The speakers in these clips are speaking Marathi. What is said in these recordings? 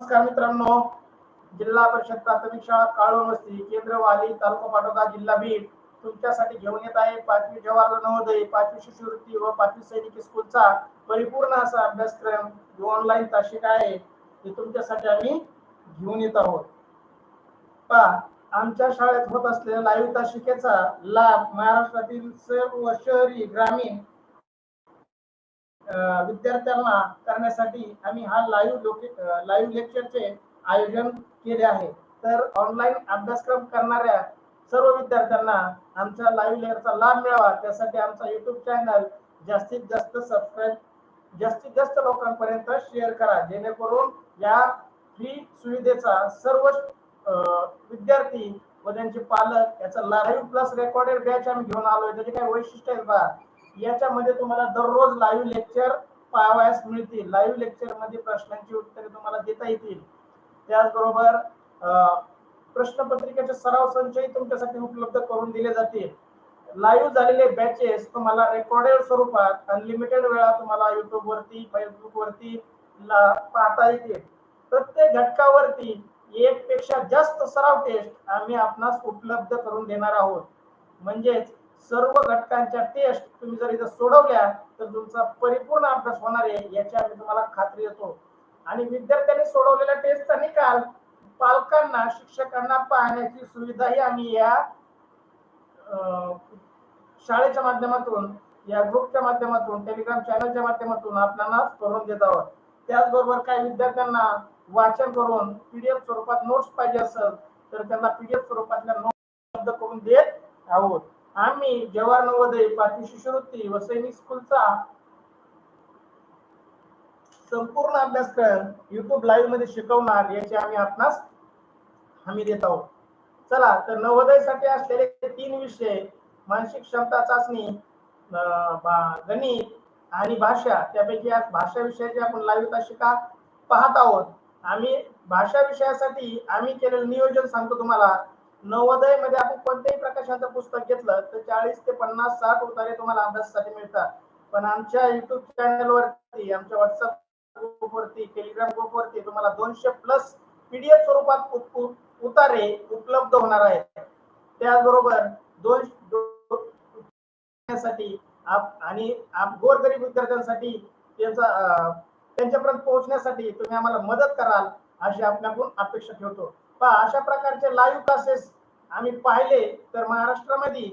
नमस्कार मित्रांनो. जिल्हा परिषद प्राथमिक शाळा काळू वस्ती केंद्र वाली तालुका पाटोदा जिल्हा बीड तुमच्यासाठी घेऊन येत आहे पाचवी जवाहरलाल नवोदय पाचवी शिष्यवृत्ती व पाचवी सैनिकी स्कूलचा परिपूर्ण असा अभ्यासक्रम जो ऑनलाईन तासिक आहे ते तुमच्यासाठी आम्ही घेऊन येत आहोत. पहा आमच्या शाळेत होत असलेल्या लाईव्ह तासिकेचा लाभ महाराष्ट्रातील सर्व शहरी ग्रामीण विद्यार्थ्यांना करण्यासाठी आम्ही हा लाईव्ह लाईव्ह लेक्चरचे आयोजन केले आहे. तर ऑनलाईन अभ्यासक्रम करणाऱ्या सर्व विद्यार्थ्यांना आमच्या लाईव्ह लेअरचा लाभ मिळावा. त्यासाठी आमचा युट्यूब चॅनल जास्तीत जास्त सबस्क्राईब जास्तीत जास्त लोकांपर्यंत शेअर करा. जेणेकरून या फ्री सुविधेचा सर्व अं, विद्यार्थी व त्यांचे पालक याचा लाईव्ह प्लस रेकॉर्डेड बॅच आम्ही घेऊन आलोय. त्याचे काय वैशिष्ट्य आहे बा. याच्यामध्ये तुम्हाला दररोज लाईव्ह लेक्चर पाहावयास मिळतील. लाईव्ह लेक्चरमध्ये प्रश्नांची उत्तरे तुम्हाला देता येतील. त्याचबरोबर प्रश्नपत्रिकेचे सराव संचही तुमच्यासाठी उपलब्ध करून दिले जातील. लाईव्ह झालेले बॅचेस तुम्हाला रेकॉर्डेड स्वरूपात अनलिमिटेड वेळा तुम्हाला युट्यूब वरती फेसबुक वरती ला- पाहता येतील. प्रत्येक घटकावरती एक पेक्षा जास्त सराव टेस्ट आम्ही आपणास उपलब्ध करून देणार आहोत. म्हणजेच सर्व घटकांच्या टेस्ट तुम्ही जर इथं सोडवल्या तर तुमचा परिपूर्ण अभ्यास होणार आहे याची आम्ही तुम्हाला खात्री येतो आणि विद्यार्थ्यांनी सोडवलेल्या टेस्टचा निकाल पालकांना शिक्षकांना पाहण्याची सुविधाही आम्ही या शाळेच्या माध्यमातून या ग्रुपच्या माध्यमातून टेलिग्राम चॅनलच्या माध्यमातून आपल्याला करून देत आहोत. त्याचबरोबर काही विद्यार्थ्यांना वाचन करून पीडीएफ स्वरूपात नोट्स पाहिजे असेल तर त्यांना पीडीएफ स्वरूपातल्या नोट्स उपलब्ध करून देत आहोत. आम्ही जवाहर नवोदय पाचवी शिष्यवृत्ती व सैनिक स्कूलचा संपूर्ण अभ्यासक्रम युट्यूब लाईव्हमध्ये शिकवणार याची आम्ही आपणास हमी देत आहोत. चला तर नवोदयसाठी असलेले तीन विषय मानसिक क्षमता चाचणी गणित आणि भाषा त्यापैकी आज भाषा विषयाची आपण लाईव्ह तासिका पाहत आहोत. आम्ही भाषा विषयासाठी आम्ही केलेलं नियोजन सांगतो तुम्हाला. नवोदयमध्ये आपण कोणत्याही प्रकाशनाचं पुस्तक घेतलं तर चाळीस ते पन्नास साठ उतारे तुम्हाला अभ्यासासाठी मिळतात. पण आमच्या युट्यूब चॅनल वरती आमच्या व्हॉट्सअप ग्रुपवरती टेलिग्राम ग्रुपवरती तुम्हाला दोनशे प्लस पीडीएफ स्वरूपात उतारे उपलब्ध होणार आहेत. त्याचबरोबर दोन साठी आणि गोरगरीब विद्यार्थ्यांसाठी त्यांचा त्यांच्यापर्यंत पोहोचण्यासाठी तुम्ही आम्हाला मदत कराल अशी आपल्याकडून अपेक्षा ठेवतो. अशा प्रकारचे लाईव्ह क्लासेस आम्ही पाहिले तर महाराष्ट्रामध्ये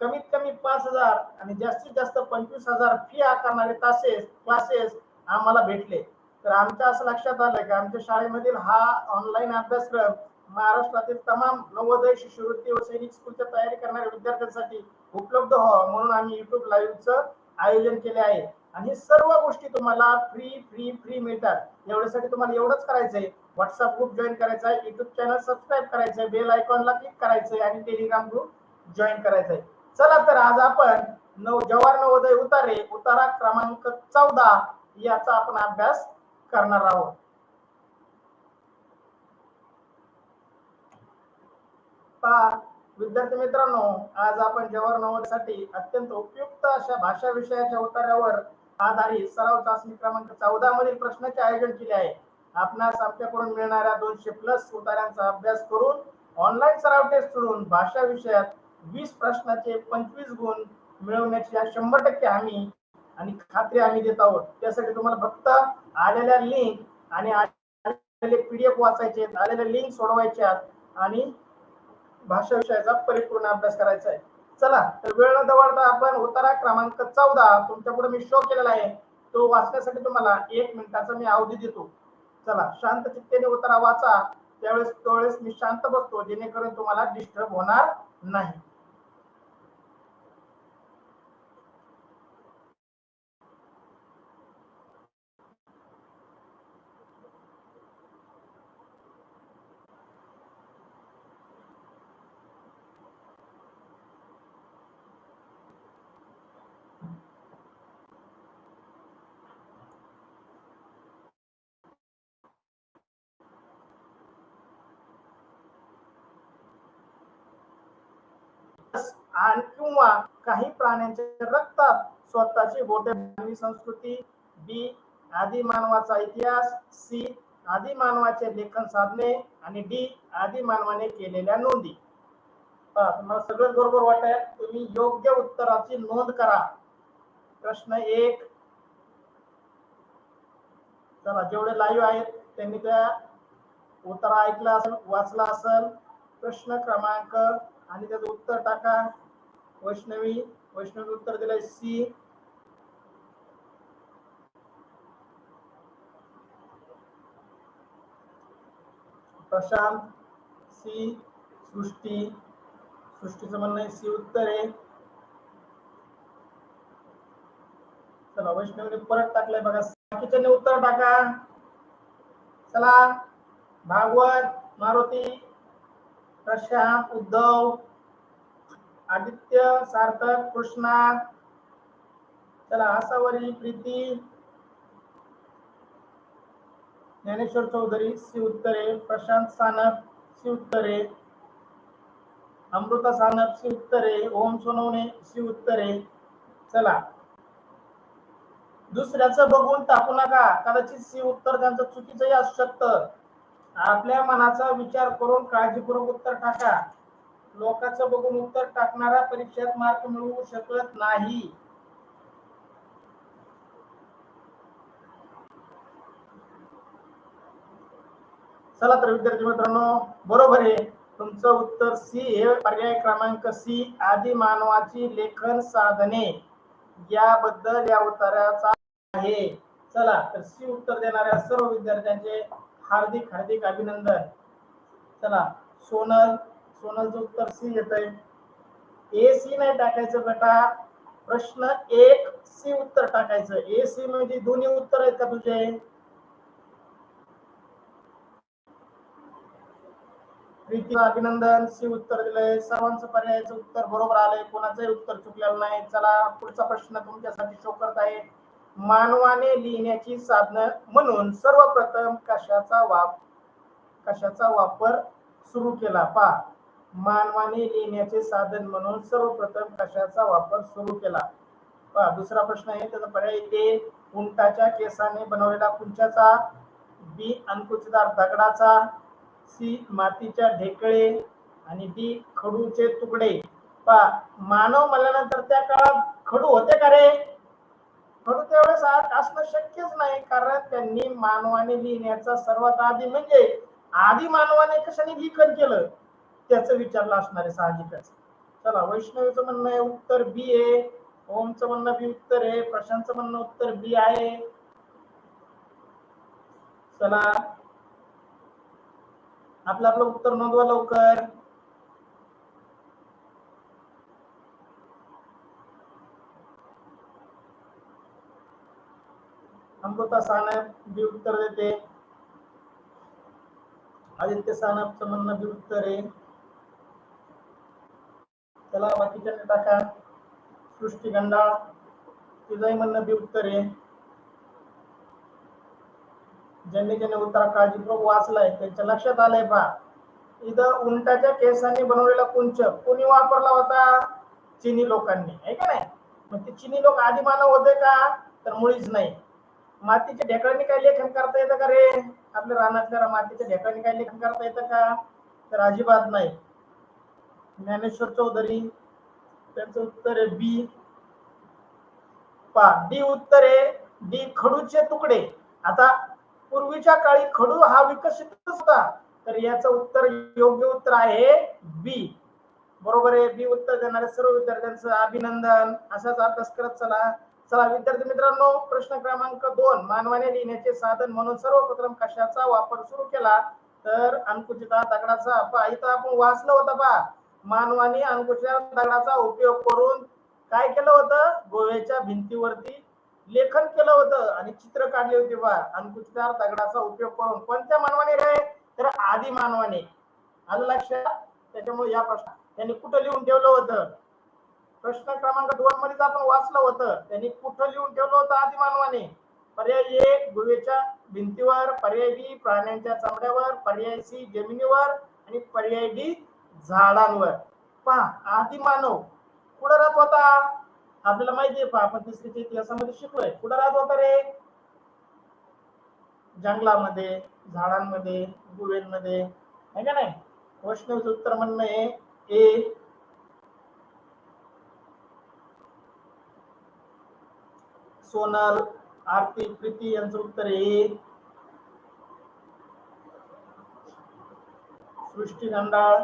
कमीत कमी पाच हजार आणि जास्तीत जास्त पंचवीस हजार फी आकारणारे तासेस क्लासेस आम्हाला भेटले. तर आमच्या असं लक्षात आलं की आमच्या शाळेमधील हा ऑनलाईन अभ्यासक्रम महाराष्ट्रातील तमाम नवोदय शिष्यवृत्ती व सैनिक स्कूलच्या तयारी करणाऱ्या विद्यार्थ्यांसाठी उपलब्ध व्हावं म्हणून आम्ही युट्यूब लाईव्हचं आयोजन केले आहे. आणि सर्व गोष्टी तुम्हाला फ्री फ्री फ्री मिळतात. एवढ्यासाठी तुम्हाला एवढंच करायचंय. व्हॉट्सअप ग्रुप जॉईन करायचा आहे युट्यूब चॅनल सबस्क्राईब करायचंय बेल आयकॉनला क्लिक करायचंय आणि टेलिग्राम ग्रुप जॉईन करायचंय. चला तर आज आपण नव जवाहर नवोदय उतारे उतारा क्रमांक चौदा याचा आपण अभ्यास करणार आहोत. विद्यार्थी मित्रांनो आज आपण जवाहर नवोदयसाठी अत्यंत उपयुक्त अशा भाषा विषयाच्या उतार्यावर आधारित सराव चाचणी क्रमांक चौदा मधील प्रश्नाचे आयोजन केले आहे. आपणास आमच्याकडून मिळणाऱ्या दोनशे प्लस उतार्यांचा अभ्यास करून ऑनलाईन सराव टेस्ट सोडून भाषा विषयात वीस प्रश्नाचे पंचवीस गुण मिळवण्याची शंभर टक्के हमी आणि खात्री आम्ही देत आहोत. त्यासाठी तुम्हाला फक्त आलेल्या लिंक आणि आलेले पीडीएफ वाचायचे आलेल्या लिंक सोडवायच्या आहेत आणि भाषा विषयाचा परिपूर्ण अभ्यास करायचा आहे. चला तर वेळ न दवडता आपण उतारा क्रमांक चौदा तुमच्यापुढे मी शो केलेला आहे. तो वाचण्यासाठी तुम्हाला एक मिनिटाचा मी अवधी देतो. चला शांत चित्तेने उतारा वाचा त्यावेळेस त्यावेळेस मी शांत बसतो जेणेकरून तुम्हाला डिस्टर्ब होणार नाही. आणि किंवा काही प्राण्यांच्या रक्तात स्वतःची बोटे मानवी संस्कृती बी आदी मानवाचा इतिहास सी आदी मानवाचे लेखन साधने आणि डी आदी मानवाने केलेल्या नोंदी. तुम्हाला सगळं बरोबर वाटत तुम्ही योग्य उत्तराची नोंद करा. प्रश्न एक. चला जेवढे लाईव्ह आहेत त्यांनी त्या उत्तर ऐकलं असेल वाचलं असेल. प्रश्न क्रमांक आणि त्याचं उत्तर टाका. वैष्णवी वैष्णवी उत्तर दिलंय सी. प्रशांत सी. सृष्टी. सृष्टीचं म्हणणं आहे सी उत्तर आहे. चला वैष्णवीने परत टाकलंय बघा. बाकीच्या उत्तर टाका. चला भागवत मारुती प्रशांत उद्धव. आदित्य सार्थक कृष्णा चला आसावरी प्रीती. ज्ञानेश्वर चौधरी सी उत्तरे. प्रशांत सानप सी उत्तरे. अमृता सानप सी उत्तरे. ओम सोनवणे सी उत्तरे. चला. दुसऱ्याचं बघून टाकू नका. कदाचित सी उत्तर त्यांचं चुकीचंही असू शकतं. आपल्या मनाचा विचार करून काळजीपूर्वक उत्तर टाका. लोकांचं बघून उत्तर टाकणारा परीक्षेत मार्क मिळवू शकत नाही. चला तर विद्यार्थी मित्रांनो बरोबर आहे. तुमचं उत्तर सी हे पर्याय क्रमांक सी आदी मानवाची लेखन साधने. याबद्दल या उत्तराचा आहे. चला तर सी उत्तर देणाऱ्या सर्व विद्यार्थ्यांचे हार्दिक हार्दिक अभिनंदन. चला सोनल सोनलचं उत्तर सी येत आहे ए सी नाही टाकायचं बेटा. प्रश्न एक सी उत्तर टाकायचं. ए सी म्हणजे दोन्ही उत्तर आहेत का तुझे? अभिनंदन. सी उत्तर दिलंय. सर्वांचं पर्यायाचं उत्तर बरोबर आलंय. कोणाचंही उत्तर चुकलेलं नाही. चला पुढचा प्रश्न तुमच्यासाठी शो करत आहे. मानवाने लिहिण्याची साधनं म्हणून सर्वप्रथम कशाचा वाप कशाचा वापर सुरू केला? पा मानवाने लिहिण्याचे साधन म्हणून सर्वप्रथम कशाचा वापर सुरू केला? पहा दुसरा प्रश्न आहे त्याचा पर्याय ए उंटाच्या केसाने बनवलेला कुंचाचा बी अंकुचदार दगडाचा सी मातीच्या ढेकळे आणि डी खडूचे तुकडे. पहा मानव म्हणल्यानंतर त्या काळात खडू होते का रे? खडू त्यावेळेस असणं शक्यच नाही कारण त्यांनी मानवाने लिहिण्याचा सर्वात आधी म्हणजे आधी मानवाने कशाने लिखन केलं? त्याचं विचारलं असणार आहे साहजिकच. चला वैष्णवीचं म्हणणं आहे उत्तर बी आहे ओमचं म्हणणं बी उत्तर आहे प्रशांतचं म्हणणं उत्तर बी आहे. चला. आपलं आपलं उत्तर नोंदवा लवकर. अमृता सानप बी उत्तर देते. आदित्य सानपचं म्हणणं बी उत्तर आहे त्याला बाकीच्या टाका सृष्टी गंडाळ तुझंही म्हणणं बी उत्तर. आहे ज्यांनी ज्यांनी उत्तर काळजीपूर्वक वाचलाय. त्यांच्या लक्षात आलंय पा इथं उंटाच्या केसांनी बनवलेला कुंच कोणी वापरला होता? चिनी लोकांनी. आहे का नाही? मग ते चिनी लोक आधी मानव होते का? तर मुळीच नाही. मातीच्या ढेकळांनी काय लेखन करता येतं का रे? आपल्या रानातल्या मातीच्या ढेकळांनी काय लेखन करता येतं का? तर अजिबात नाही. ज्ञानेश्वर चौधरी त्यांचं उत्तर आहे बी. पा डी उत्तर आहे डी खडूचे तुकडे. आता पूर्वीच्या काळी खडू हा विकसित होता तर याचं उत्तर योग्य उत्तर आहे बी. बरोबर आहे बी उत्तर देणाऱ्या सर्व विद्यार्थ्यांचं अभिनंदन. असाच अभ्यास करत चला. चला विद्यार्थी मित्रांनो प्रश्न क्रमांक दोन मानवाने लिहिण्याचे साधन म्हणून सर्वप्रथम कशाचा वापर सुरू केला? तर अंकुचिता दगडाचा पहा इथं आपण वाचलं होतं पा मानवाने अंकुचिता दगडाचा उपयोग करून काय केलं होतं? गोव्याच्या भिंतीवरती लेखन केलं होतं आणि चित्र काढले होते बा. अंकुशदार दगडाचा उपयोग करून. कोणत्या मानवाने रे? तर आदि मानवाने. आलं लक्षात? त्याच्यामुळे या प्रश्न. त्यांनी कुठं लिहून ठेवलं होतं? प्रश्न क्रमांक दोन मध्ये आपण वाचलं होतं. त्यांनी कुठं लिहून ठेवलं होतं आदि मानवाने? पर्याय ए गुहेच्या भिंतीवर. पर्याय बी प्राण्यांच्या चामड्यावर. पर्याय सी जमिनीवर. आणि पर्याय डी झाडांवर. पहा आदी मानव कुठं राहत होता? आपल्याला माहिती आहे पहा आपण तिसरीच्या इतिहासामध्ये शिकलोय. कुठं राहत होता रे? जंगलामध्ये झाडांमध्ये गुहेमध्ये. आहे का नाही? वैष्णवचं उत्तर म्हणणं आहे ए सोनल आरती प्रीती यांचं उत्तर ए. सृष्टी गंडाळ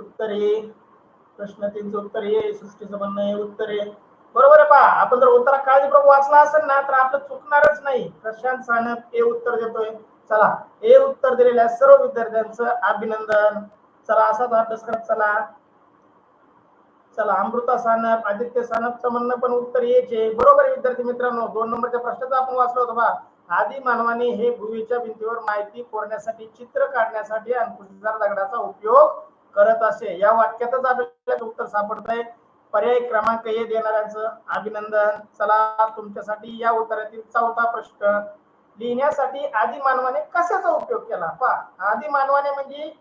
उत्तर आहे प्रश्न तीनचं उत्तर आहे सृष्टीचं म्हणणं आहे उत्तर. आहे बरोबर आहे पा आपण जर उत्तर काळजीपूर्वक वाचला असेल ना तर आपलं चुकणारच नाही. प्रशांत सानप ए उत्तर देतोय. चला ए उत्तर दिलेल्या सर्व विद्यार्थ्यांचं अभिनंदन. चला असाच अभ्यास करत चला. चला अमृता सानप आदित्य सानपचं म्हणणं पण उत्तर येच आहे. बरोबर विद्यार्थी मित्रांनो दोन नंबरच्या प्रश्नाचा आपण वाचलो होतो बा आदी मानवाने हे भूमीच्या भिंतीवर माहिती कोरण्यासाठी चित्र काढण्यासाठी अंकुशदार दगडाचा उपयोग करत असे. या वाक्यातच आपल्याला उत्तर सापडतंय. पर्याय क्रमांक ए देणाऱ्यांचं अभिनंदन. चला तुमच्यासाठी या उत्तरातील चौथा प्रश्न. लिहिण्यासाठी आदी मानवाने कशाचा उपयोग केला? पहा आदी मानवाने म्हणजे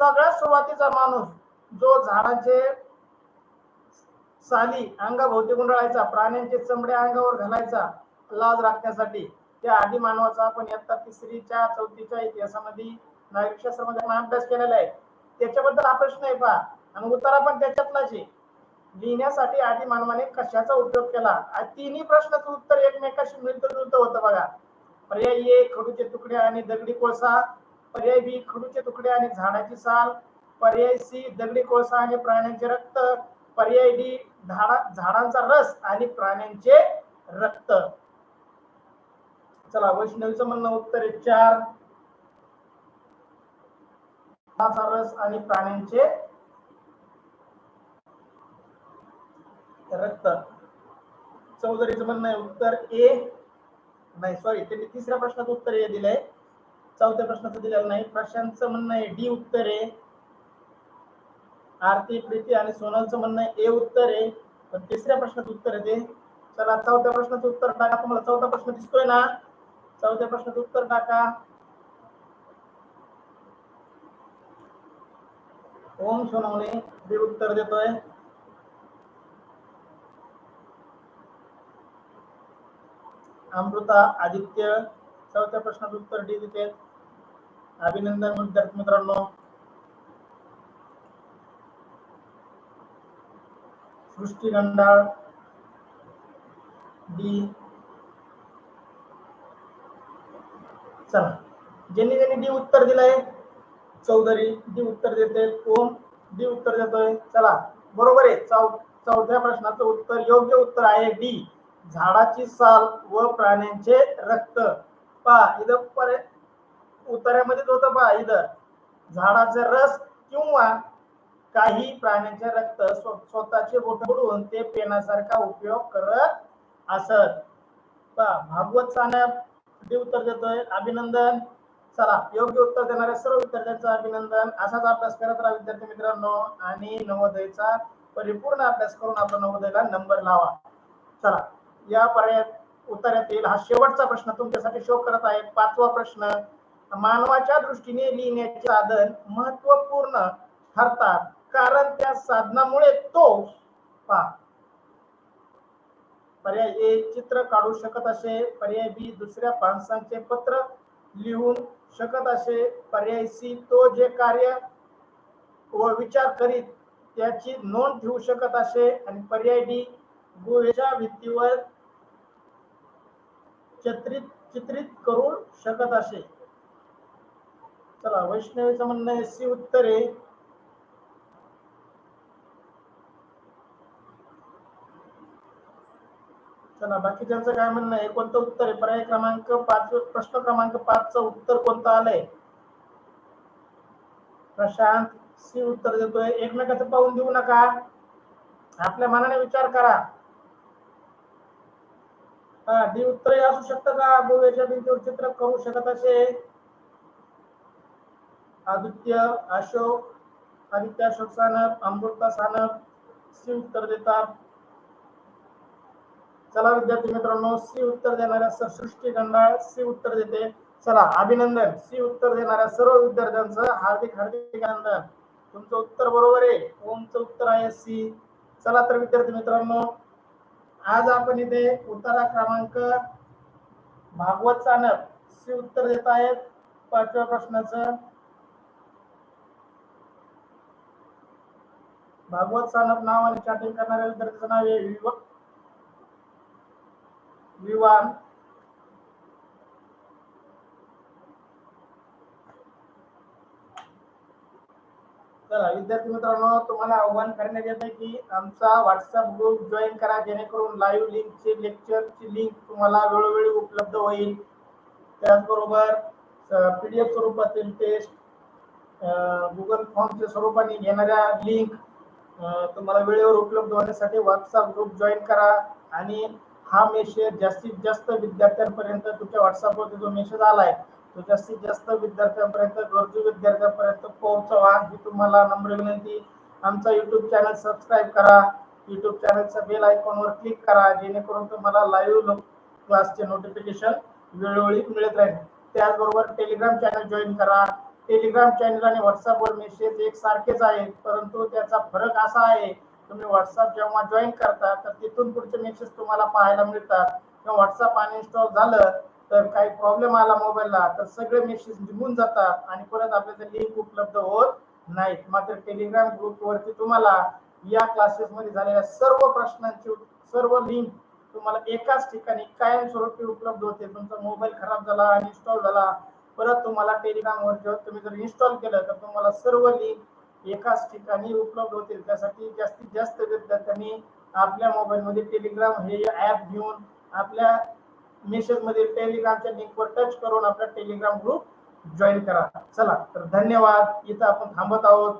सगळ्यात सुरुवातीचा माणूस जो झाडाचे साली अंगाभोवती गुंडाळायचा प्राण्यांचे चमडे अंगावर घालायचा लाज राखण्यासाठी. त्या आदी मानवाचा आपण इयत्ता तिसरीच्या चौथीच्या इतिहासामध्ये नागरिकशास्त्रामध्ये आपण अभ्यास केलेला आहे. त्याच्याबद्दल हा प्रश्न आहे पहा. आणि उत्तर पण त्याच्यातलाच आहे. लिहिण्यासाठी आधी मानवाने कशाचा उपयोग केला? तिन्ही प्रश्नाचं उत्तर एकमेकाशी मिळत जुळत होतं बघा. पर्याय ए खडूचे तुकडे आणि दगडी कोळसा. पर्याय बी खडूचे तुकडे आणि झाडाची साल. पर्याय सी दगडी कोळसा आणि प्राण्यांचे रक्त. पर्याय डी झाडा झाडांचा रस आणि प्राण्यांचे रक्त. चला वैष्णवीचं म्हणणं उत्तर आहे चार. रस आणि प्राण्यांचे रक्त. चौधरीचं म्हणणं आहे उत्तर ए. नाही सॉरी त्यांनी तिसऱ्या प्रश्नाचं उत्तर ए दिलंय. चौथ्या प्रश्नाचं दिलेलं नाही. प्रशांतचं म्हणणं आहे डी उत्तर ए. आरती प्रीती आणि सोनलचं म्हणणं आहे ए उत्तर आहे पण तिसऱ्या प्रश्नाचं उत्तर आहे ते. चला चौथ्या प्रश्नाचं उत्तर टाका. तुम्हाला चौथा प्रश्न दिसतोय ना? चौथ्या प्रश्नाचं उत्तर टाका. ओम सोनवणे बी उत्तर देतोय. अमृता आदित्य चौथ्या प्रश्नाचं उत्तर डी देते. अभिनंदन विद्यार्थी मित्रांनो. सृष्टी गंडाळ डी. चला. ज्यांनी ज्यांनी डी उत्तर दिलंय चौधरी डी उत्तर देते कोण? डी उत्तर देतोय. चला बरोबर आहे. चौ चौथ्या प्रश्नाचं उत्तर योग्य उत्तर आहे डी. झाडाची साल व प्राण्यांचे रक्त. पहा इथं पर्याय उत्तरामध्येच होतं पहा इथं. झाडाचे रस किंवा काही प्राण्यांचे रक्त स्व- स्वतःचे बोट बुडवून ते पेनासारखा उपयोग करत असत. पहा भागवत सानप डी उत्तर देतोय. अभिनंदन. चला योग्य उत्तर देणाऱ्या सर्व विद्यार्थ्यांचं अभिनंदन. असाच अभ्यास करत राहा विद्यार्थी मित्रांनो. आणि नवोदयचा परिपूर्ण अभ्यास करून आपण नवोदयला नंबर लावा. चला या पर्यायात पर्याय उत्तरातील हा शेवटचा प्रश्न तुमच्यासाठी शो करत आहे. पाचवा प्रश्न मानवाच्या दृष्टीने लिहिण्याचे साधन महत्त्वपूर्ण ठरतात. कारण त्या साधनामुळे तो पा पर्याय ए चित्र काढू शकत असे. पर्याय बी दुसऱ्या माणसांचे पत्र लिहून शकत असे पर्याय सी. तो जे कार्य व विचार करीत त्याची नोंद ठेवू शकत असे आणि पर्याय डी. गुहेच्या भित्तीवर चित्रित चित्रित करू शकत असे. चला वैष्णवीचं म्हणणं आहे सी उत्तर चला बाकीच्यांचं काय म्हणणं आहे कोणतं उत्तर आहे? पर्याय क्रमांक पाच प्रश्न क्रमांक पाच च उत्तर कोणतं आलंय? प्रशांत सी उत्तर देतोय. एकमेकाचं पाहून देऊ नका. आपल्या मनाने विचार करा. हा डी उत्तर असू शकतं का? गोव्याच्या भिंतीवर चित्र करू शकत असे. आदित्य अशोक आदित्य अशोक सानप अमृता सानप सी उत्तर देतात. चला विद्यार्थी मित्रांनो सी उत्तर देणाऱ्या सर सृष्टी गंडाळ सी उत्तर देते. चला अभिनंदन. सी उत्तर देणाऱ्या सर्व विद्यार्थ्यांचं हार्दिक हार्दिक अभिनंदन. तुमचं उत्तर बरोबर आहे. ओमचं उत्तर आहे सी. चला तर विद्यार्थी मित्रांनो आज आपण इथे उत्तरा क्रमांक भागवत चानक सी उत्तर देत आहेत. पाचव्या प्रश्नाचं. भागवत सानप नाव आणि चॅटिंग करणाऱ्या विद्यार्थ्याचं नाव आहे विव- चला विद्यार्थी मित्रांनो तुम्हाला आव्हान करण्यात येत आहे की आमचा व्हॉट्सअप ग्रुप जॉईन करा जेणेकरून लाईव्ह लिंकची लेक्चरची लिंक तुम्हाला वेळोवेळी उपलब्ध होईल. त्याचबरोबर पीडीएफ स्वरूपातील टेस्ट गुगल फॉर्मच्या स्वरूपाने घेणाऱ्या लिंक तुम्हाला वेळेवर उपलब्ध होण्यासाठी व्हॉट्सअप ग्रुप जॉईन करा आणि हा मेसेज जास्तीत जास्त विद्यार्थ्यांपर्यंत तुमच्या व्हॉट्सअपवरती जो मेसेज आलाय तो जास्तीत जास्त विद्यार्थ्यांपर्यंत गरजू विद्यार्थ्यांपर्यंत पोहोचवा ही तुम्हाला नम्र विनंती. आमचा युट्यूब चॅनल सबस्क्राईब करा. युट्यूब चॅनलचा बेल आयकॉनवर क्लिक करा जेणेकरून तुम्हाला लाईव्ह क्लासचे नोटिफिकेशन वेळोवेळी मिळत राहील. त्याचबरोबर टेलिग्राम चॅनल जॉईन करा. टेलिग्राम चॅनल आणि व्हॉट्सअपवर मेसेज एक सारखेच आहेत परंतु त्याचा फरक असा आहे तुम्ही व्हॉट्सअप जेव्हा जॉईन करता तर तिथून पुढचे मेसेज तुम्हाला पाहायला मिळतात. किंवा व्हॉट्सअप अनइन्स्टॉल झालं तर काही प्रॉब्लेम आला मोबाईलला तर सगळे मेसेज निघून जातात आणि परत आपल्याला लिंक उपलब्ध होत नाहीत. मात्र टेलिग्राम ग्रुपवरती तुम्हाला या क्लासेसमध्ये झालेल्या सर्व प्रश्नांची सर्व लिंक तुम्हाला एकाच ठिकाणी कायमस्वरूपी उपलब्ध होते. तुमचा मोबाईल खराब झाला अनइन्स्टॉल झाला परत तुम्हाला टेलिग्रामवर जेव्हा तुम्ही जर इन्स्टॉल केलं तर तुम्हाला सर्व लिंक एकाच ठिकाणी उपलब्ध होतील. त्यासाठी जास्तीत जास्त विद्यार्थ्यांनी आपल्या मोबाईलमध्ये टेलिग्राम हे ऍप घेऊन आपल्या मेसेजमध्ये टेलिग्रामच्या लिंकवर टच करून आपला टेलिग्राम ग्रुप जॉईन करा. चला तर धन्यवाद. इथं आपण थांबत आहोत.